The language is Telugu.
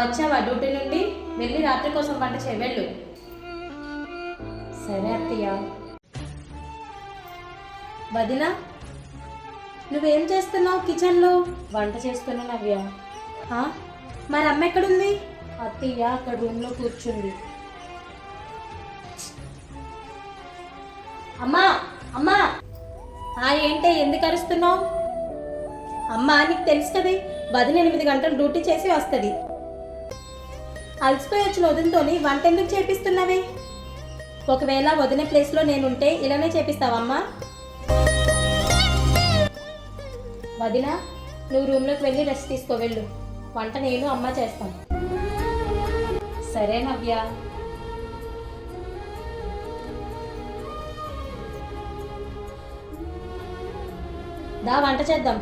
వచ్చావా డ్యూటీ నుండి? వెళ్ళి రాత్రి కోసం వంట చేయి వెళ్ళు. సరే అత్తయ్య. వదిన నువ్వేం చేస్తున్నావు కిచెన్లో? వంట చేస్తున్నా నవ్య. మరి అమ్మ ఎక్కడుంది? అత్తయ్య అక్కడ రూమ్లో కూర్చుంది. అమ్మా అమ్మా. ఆ ఏంటే ఎందుకు అరుస్తున్నావు? అమ్మా నీకు తెలుసు కదే వదిన ఎనిమిది గంటలు డ్యూటీ చేసి వస్తుంది. అలసిపోయి వచ్చిన వదినతోని వంట ఎందుకు చేపిస్తున్నావే? ఒకవేళ వదిన ప్లేస్లో నేనుంటే ఇలానే చేపిస్తావమ్మా. వదిన నువ్వు రూమ్లోకి వెళ్ళి రెస్ట్ తీసుకో వెళ్ళు. వంట నేను అమ్మ చేస్తాను సరే నవ్య. దా వంట చేద్దాం.